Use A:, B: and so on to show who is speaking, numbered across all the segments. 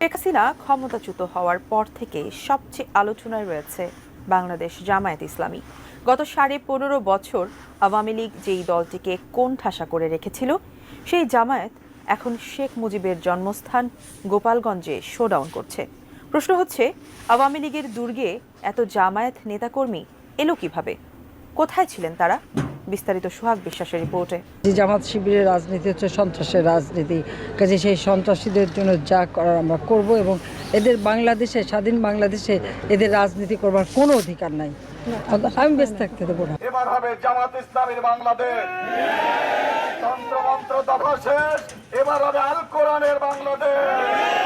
A: শেখ হাসিনা ক্ষমতাচ্যুত হওয়ার পর থেকে সবচেয়ে আলোচনায় রয়েছে বাংলাদেশ জামায়াত ইসলামী। গত সাড়ে পনেরো বছর আওয়ামী লীগ যেই দলটিকে কোণ ঠাসা করে রেখেছিল, সেই জামায়াত এখন শেখ মুজিবের জন্মস্থান গোপালগঞ্জে শোডাউন করছে। প্রশ্ন হচ্ছে, আওয়ামী লীগের দুর্গে এত জামায়াত নেতাকর্মী এলো কীভাবে? কোথায় ছিলেন তারা? বিস্তারিত সোহাগ বিশ্বাসের রিপোর্টে।
B: যে জামাত শিবিরের রাজনীতি হচ্ছে সন্ত্রাসের রাজনীতি। কাজে সেই সন্ত্রাসীদের জন্য যা করার আমরা করব এবং এদের বাংলাদেশে স্বাধীন বাংলাদেশে এদের রাজনীতি করবার কোনো অধিকার নাই। আমি বেশ থাকতে দেবো না।
C: এবার হবে জামাত ইসলামীর বাংলাদেশ। তন্ত্রমন্ত্র দফা শেষ। এবার হবে আল কোরআনের বাংলাদেশ।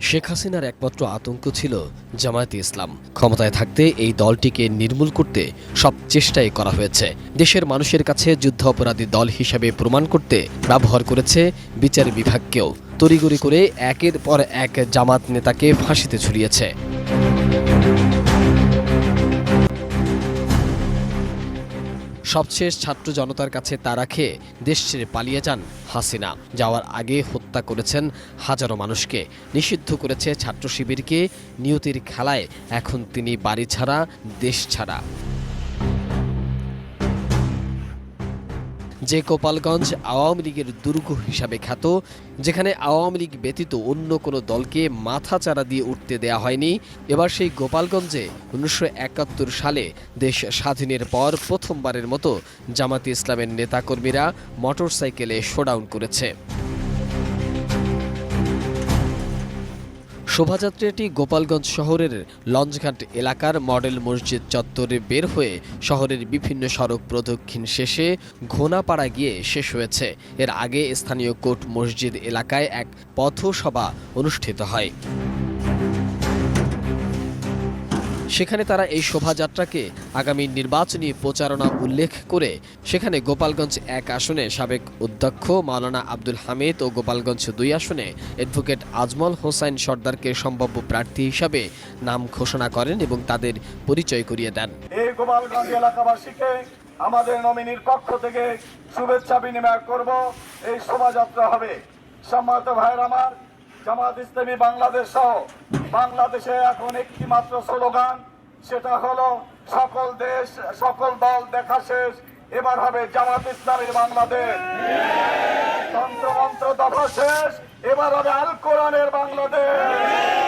D: শেখ হাসিনার একমাত্র আতঙ্ক ছিল জামায়াতে ইসলাম। ক্ষমতায় থাকতে এই দলটিকে নির্মূল করতে সব চেষ্টাই করা হয়েছে। দেশের মানুষের কাছে যুদ্ধ অপরাধী দল হিসাবে প্রমাণ করতে ব্যবহার করেছে বিচার বিভাগকেও। তড়িগড়ি করে একের পর এক জামাত নেতাকে ফাঁসিতে ঝুলিয়েছে। সবশেষ ছাত্র জনতার কাছে তারা খেয়ে দেশ ছেড়ে পালিয়ে যান হাসিনা। যাওয়ার আগে হত্যা করেছেন হাজারো মানুষকে। নিষিদ্ধ করেছে ছাত্র শিবিরকে। নিয়তির খেলায় এখন তিনি বাড়ি ছাড়া, দেশ ছাড়া। যে গোপালগঞ্জ আওয়ামী লীগের দুর্গ হিসাবে খ্যাত, যেখানে আওয়ামী লীগ ব্যতীত অন্য কোনো দলকে মাথা চারা দিয়ে উঠতে দেয়া হয়নি, এবার সেই গোপালগঞ্জে উনিশশো একাত্তর সালে দেশ স্বাধীনের পর প্রথমবারের মতো জামাতে ইসলামের নেতাকর্মীরা মোটরসাইকেলে শোডাউন করেছে। শোভাযাত্রাটি গোপালগঞ্জ শহরের লঞ্চঘাট এলাকার মডেল মসজিদ চত্বরে বের হয়ে শহরের বিভিন্ন সড়ক প্রদক্ষিণ শেষে ঘোনাপাড়া গিয়ে শেষ হয়েছে। এর আগে স্থানীয় কোর্ট মসজিদ এলাকায় এক পথসভা অনুষ্ঠিত হয়। সেখানে তারা এই শোভাযাত্রাকে আগামী নির্বাচনী প্রচারণা উল্লেখ করে সেখানে গোপালগঞ্জ এক আসনে সাবেক অধ্যক্ষ মাওলানা আব্দুল হামিদ ও গোপালগঞ্জ দুই আসনে অ্যাডভোকেট আজমল হোসাইন সর্দারকে সম্ভাব্য প্রার্থী হিসাবে নাম ঘোষণা করেন এবং তাদের পরিচয় করিয়ে দেন।
C: এই আমাদের নমিনির পক্ষ থেকে শুভেচ্ছা বিনিময় করব। এই শোভাযাত্রা হবে। সম্মানিত ভাইয়ের আমার জামাত ইসলামী বাংলাদেশ সহ বাংলাদেশে এখন একটি মাত্র স্লোগান, সেটা হলো, সকল দেশ, সকল দল দেখা শেষ, এবার হবে জামাত ইসলামের বাংলাদেশ। তন্ত্র তন্ত্রমন্ত্র দফা শেষ, এবার হবে আল কোরআনের বাংলাদেশ।